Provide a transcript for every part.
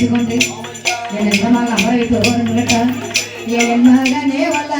ಇಟ್ಕೊಂಡು ಎಲ್ಲ ಮಗ ಬೈತು ಹೊರಗೆ ಎಲ್ಲ ಮಗನೇ ಒಲ್ಲ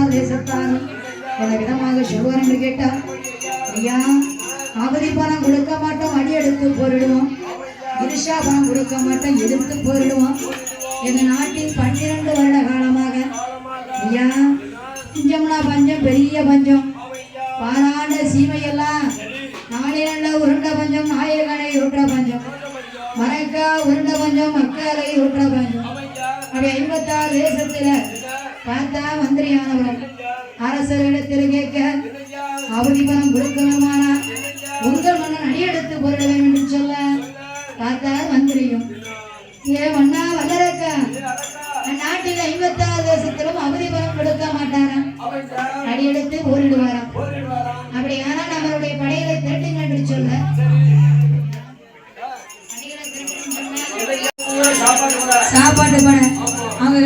ஐம்பத்தாறு பல விதமாக சொல்வார் என்று கேட்டார் ஐயா அவதி பணம் கொடுக்க மாட்டோம் அடி எடுத்து போரிடுவோம். இருஷா பணம் கொடுக்க மாட்டோம் எதிர்த்து போரிடுவோம். எங்க நாட்டின் பன்னிரண்டு வருட காலமாக ஐயா பஞ்சம்னா பஞ்சம் பெரிய பஞ்சம். பாராண்ட சீமையெல்லாம் நாளிரண்ட உருண்ட பஞ்சம் நாயகனை உருட்ட பஞ்சம். மரக்கா உருண்ட பஞ்சம் மக்களை உருட்ட பஞ்சம். அப்படி ஐம்பத்தாறு தேசத்துல மந்திரியானவர். அரசரிடத்தில் கேட்க அவதி பணம் கொடுக்கணுமானா? உங்கள் மன்னன் அடியெடுத்து பொருட வேண்டும் என்று சொல்ல பார்த்தார் மந்திரியும். ஏ மன்னா வல்லரக்கா! நாட்டில் ஐம்பத்தாறு தேசத்திலும் அவதி பணம் கொடுக்க மாட்டாராம். அடியெடுத்து போரிடுவாராம். அப்படியானா நம்மளுடைய படைகளை திரட்டுங்க என்று சொல்ல சாப்பாட்டு படை அவங்க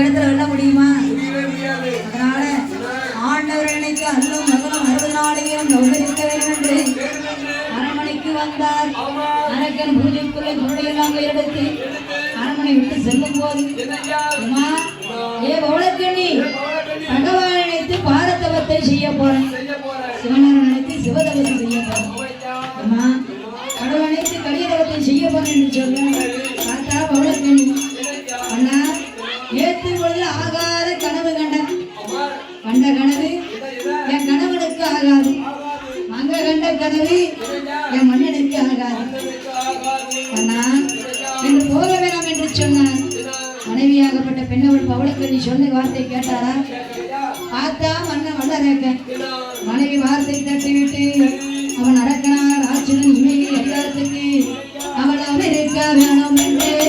வந்தார் அரக்கன் பூஜைக்குள்ளே பொருளையெல்லாம் எடுத்து அரண்மனை விட்டு செல்லும் போது அம்மா, ஏ பவளக்கண்ணி பகவான் நினைத்து பாரதவத்தை செய்ய போறேன். சிவனார் நினைத்து சிவதவத்தை செய்ய போறேன். அம்மா கடவுள் நினைத்து கலியதவத்தை செய்ய போறேன் என்று சொல்ல Gracias.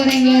പോറീங்க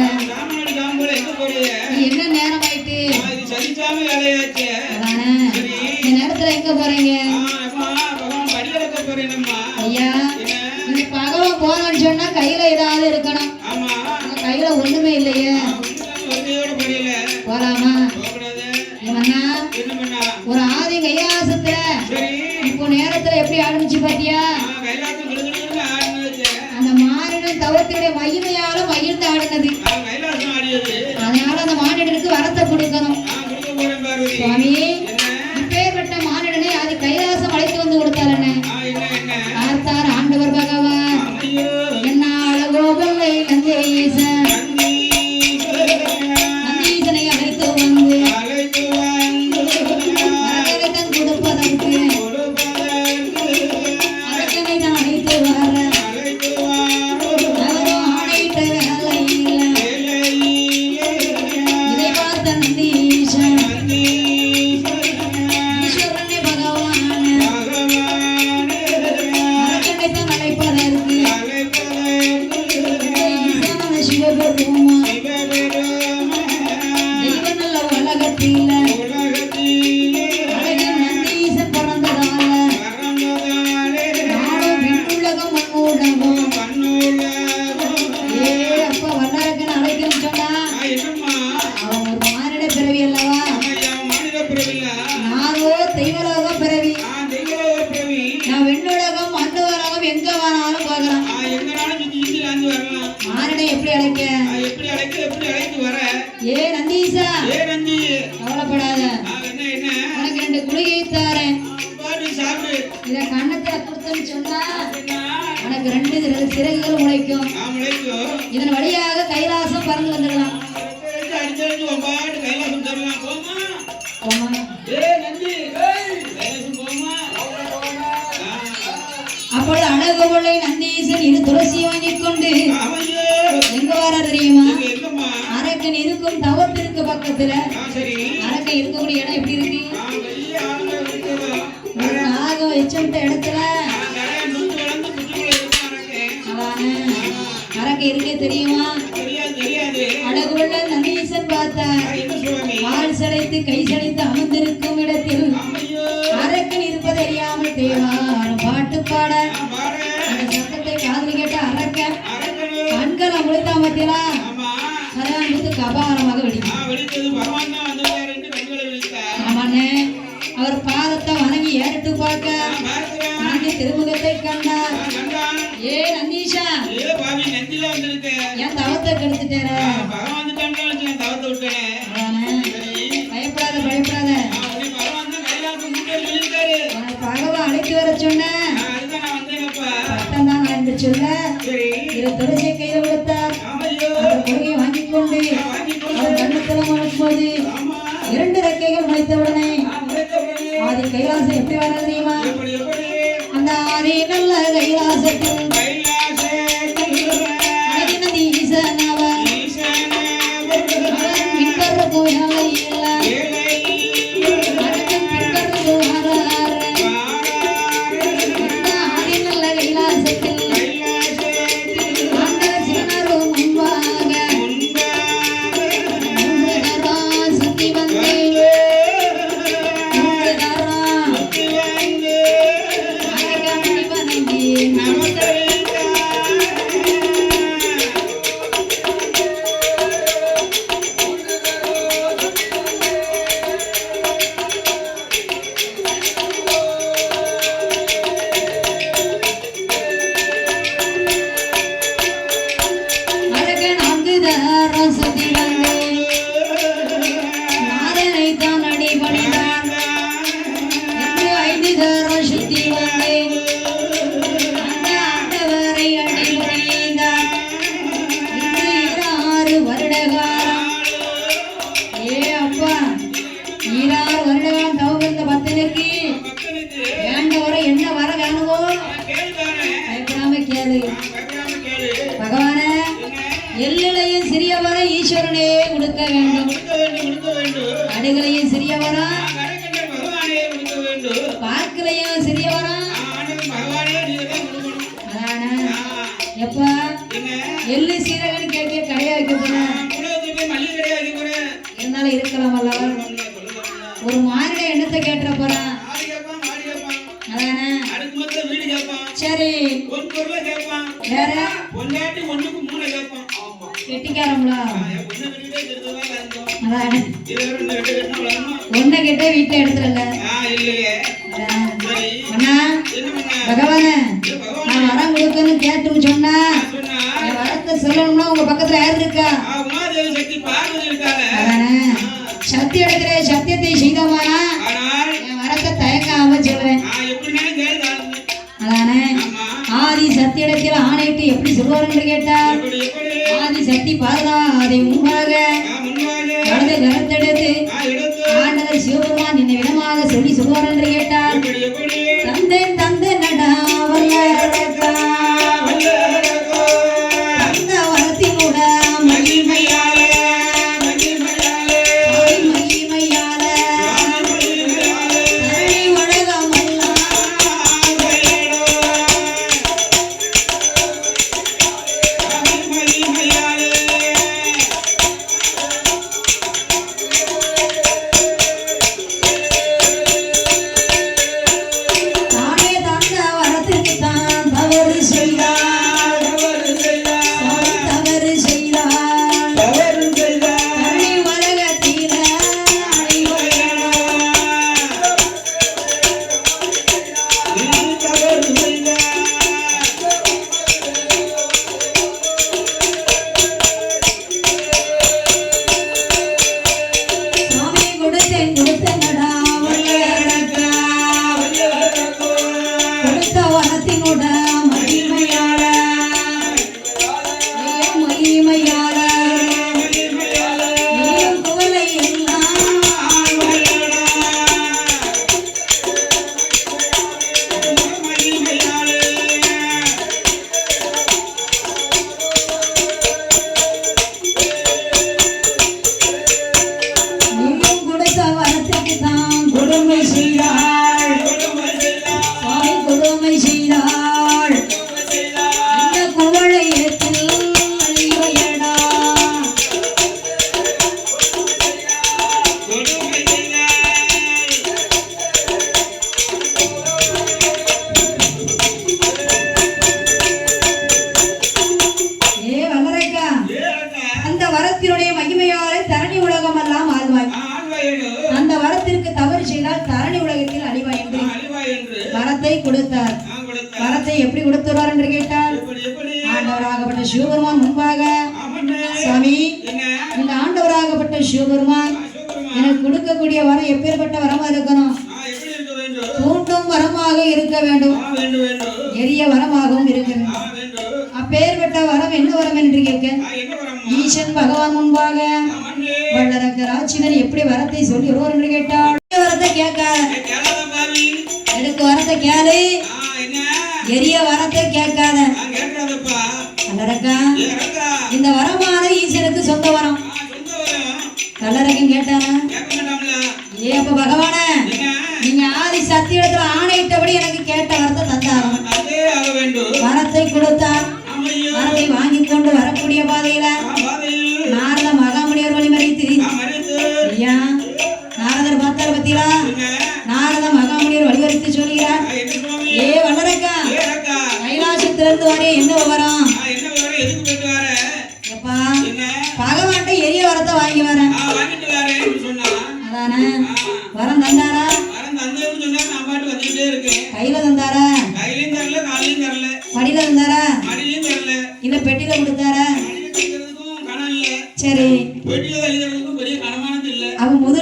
ரெண்டு குளிகை தாரேன். இத கண்ணத்தை அத்துறுத்தன்னு சொன்னா உனக்கு ரெண்டு சிறகுகள் உழைக்கும் இதன் வழியா perderá. கேளு. பகவான எல்லையும் சிறியவரை ஈஸ்வரனே கொடுக்க வேண்டும். அடைகளையும் சிறியவரா இடத்தில் ஆணையிட்டு எப்படி சொல்வார் என்று கேட்டார்? ஆதி சக்தி பாதா அதை உண்மை வரத்தை கேளு. எரிய வரத்தை கேட்காத. இந்த வரமா?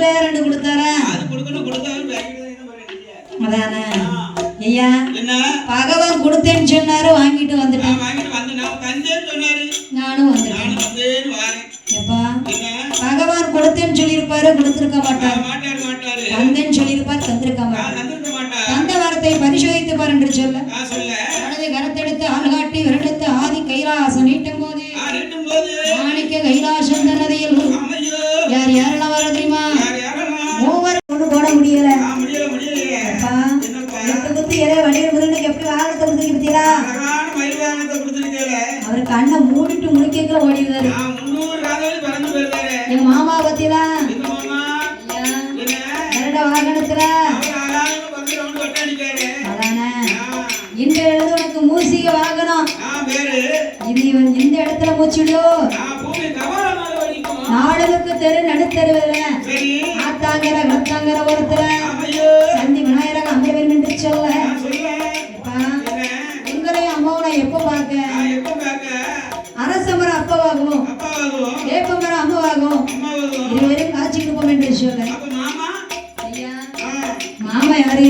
ரெண்டே ரெண்டு கொடுத்தாரா அதானே? ஐயா பகவான் கொடுத்தேன்னு சொன்னாரு வாங்கிட்டு வந்துட்டேன். நானும் வந்துட்டேன். எப்பா? பகவான் கொடுத்தேன்னு சொல்லியிருப்பாரு கொடுத்துருக்க மாட்டார். தந்தேன்னு சொல்லியிருப்பார் தந்திருக்க மாட்டார். தந்த வார்த்தையை பரிசோதித்து பாருன்ற சொல்ல. நாடலுக்கு தெரு நடுத்தருவதுல ஆத்தாங்கிற மத்தாங்கிற ஒருத்தர சந்தி விநாயகர் அமைவர் என்று சொல்ல. உங்களையும் அம்மாவை எப்போ பார்க்க? அரசமர அப்பாவாகவும் ஏப்பமர அம்மாவாகும் இருவரும் காட்சிக்கு போக என்று சொல்ல மாமா யாரு?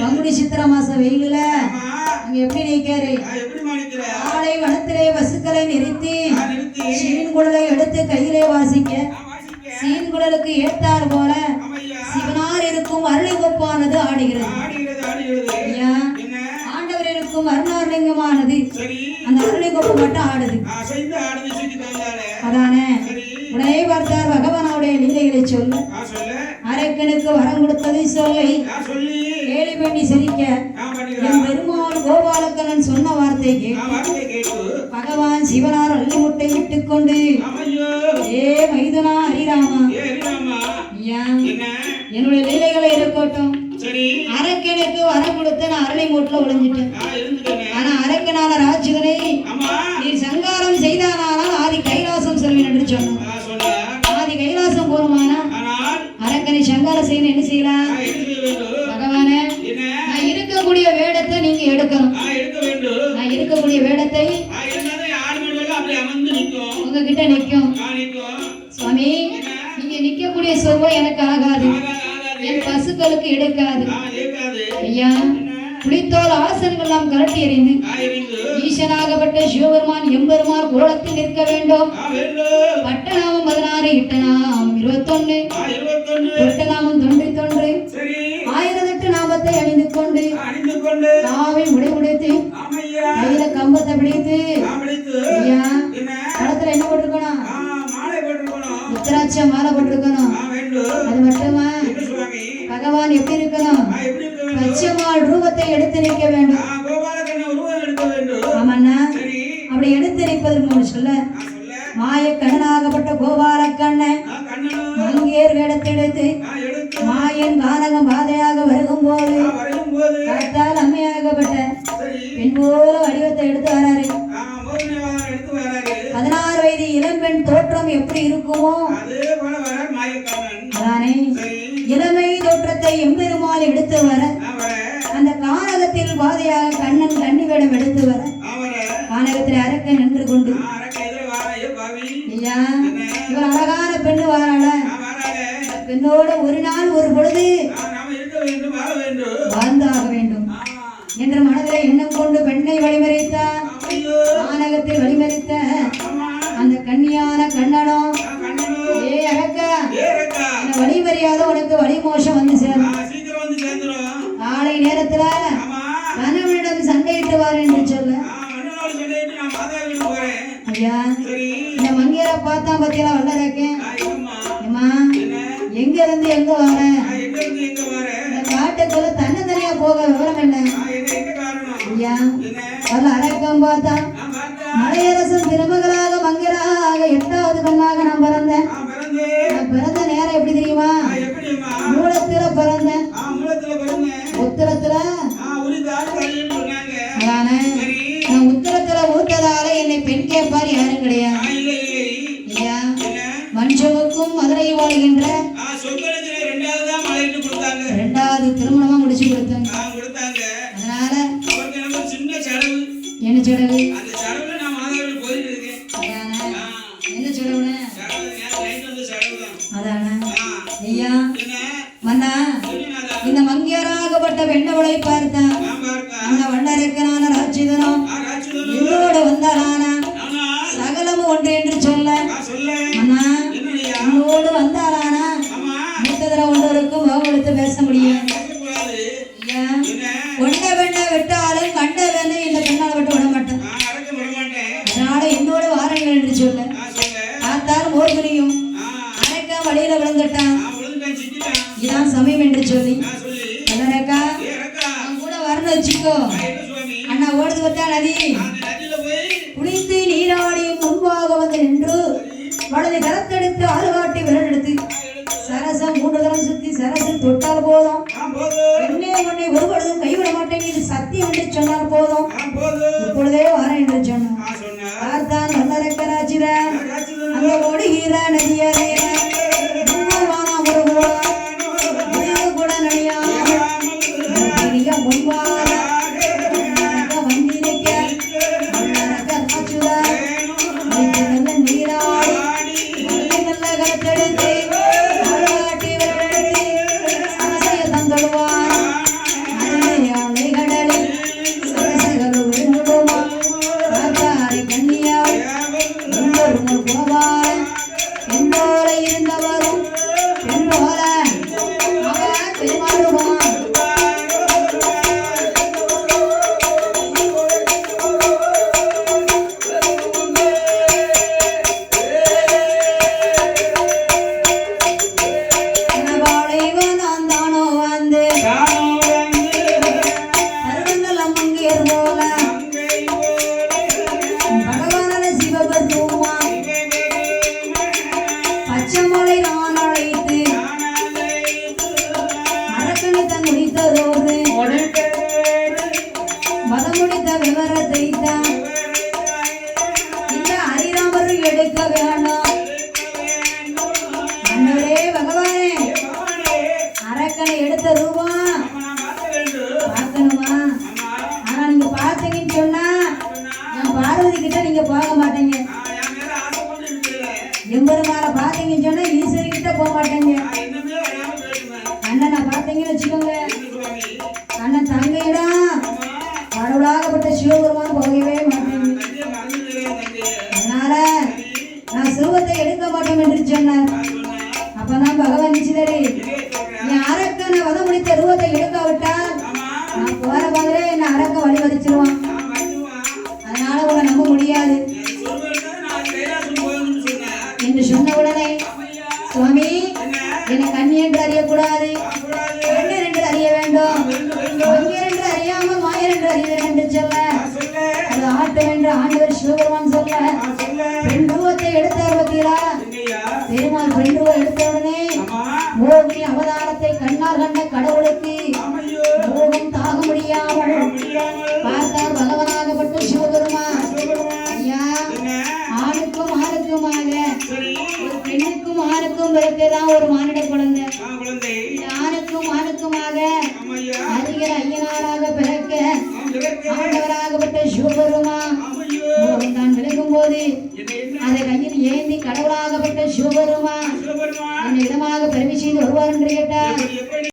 பங்குனி சித்திர மாசம் வெயில நீங்க எப்படி நிக்கிறாரு ஆளை வனத்திலே வசுக்களை நிறுத்தி சீன்குடலை எடுத்து கையிலே வாசிக்க சீன்குடலுக்கு ஏற்றார் போல சிவனார் இருக்கும் அருளிகொப்பானது ஆடுகிறது. ஆண்டவர் இருக்கும் அருணார்லிங்கமானது அந்த அருளிகொப்பு மட்டும் ஆடுது. அதானே? உன்னையை பார்த்தார் பகவானுடைய நிலைகளை சொல்லு. அரக்கனுக்கு வரம் கொடுத்ததை சொல்லி. கேலி பண்ணி சிரிக்க. என் பெருமாள் கோபாலக்கணன் சொன்ன வார்த்தை கேட்டு பகவான் சிவனார் அள்ளு முட்டை விட்டுக் கொண்டு ஏ மைதனா ஹரிராமா. என்னுடைய நிலைகளை இருக்கட்டும். அரக்கனுக்கு வரம் கொடுத்த நான் அரளை மூட்டில் ஒளிஞ்சிட்டேன். ஆனா அரக்கனான ராஜுதனை நீ சங்காரம் செய்தானால் ஆதி கை அன்பால செய்யணும் என்ன செய்யலாம்? பகவானே நான் இருக்கக்கூடிய வேடத்தை நீங்க எடுக்கணும். நான் இருக்கக்கூடிய வேடத்தை உங்ககிட்ட நிற்கும். சுவாமி நீங்க நிற்கக்கூடிய சொர்வம் எனக்கு ஆகாது. என் பசுக்களுக்கு எடுக்காது. ஐயா புளித்தோல் ஆசர்கள் எல்லாம் கரட்டி எறிந்து. ஈசனாகப்பட்ட சிவபெருமான் எம்பெருமான் கோலத்தில் நிற்க வேண்டும். மாயக்கண்ணனாகப்பட்ட கோபாலக்கண்ணன். மங்கையர் வேடத்தெடுத்து மாயன் கானகம் பாதையாக வருகும் போது கத்தால் அம்மையாகப்பட்ட பெண் போல வடிவத்தை எடுத்து வராரு. பதினாறு வயது இளம்பெண் தோற்றம் எப்படி இருக்குமோ அதானே. இளமை தோற்றத்தை எம்பெருமாள் எடுத்து வர அந்த கானகத்தில் பாதையாக கண்ணன் கண்ணி வேடம் எடுத்து வர. கானகத்தில் என்னோட ஒரு நாள் ஒரு பொழுது வாழ்ந்தாக வேண்டும். என்ற மனதில் எண்ணம் கொண்டு பெண்ணை வழிமறித்த மாநகத்தை வழிமறித்த அந்த கண்ணியான கண்ணடம் ஏ அக்கா வழிமறியாத உனக்கு வழிமோஷம் வந்து சேரும். காலை நேரத்தில் கணவனிடம் சண்டையிட்டு வார் என்று சொல்ல. ஐயா இந்த மங்கியரை பார்த்தா பத்தியெல்லாம் வல்லரக்கேன் எங்க இருந்து எங்க வர? எங்க இருந்து எங்க தன்னந்தனியா போக விவரம் என்ன? ஐயா வரல அடக்கம் பார்த்தா வெண்ணவளை பார்த்தான் இந்த வண்ணரைக்கனான ராட்சிதனும் Спасибо.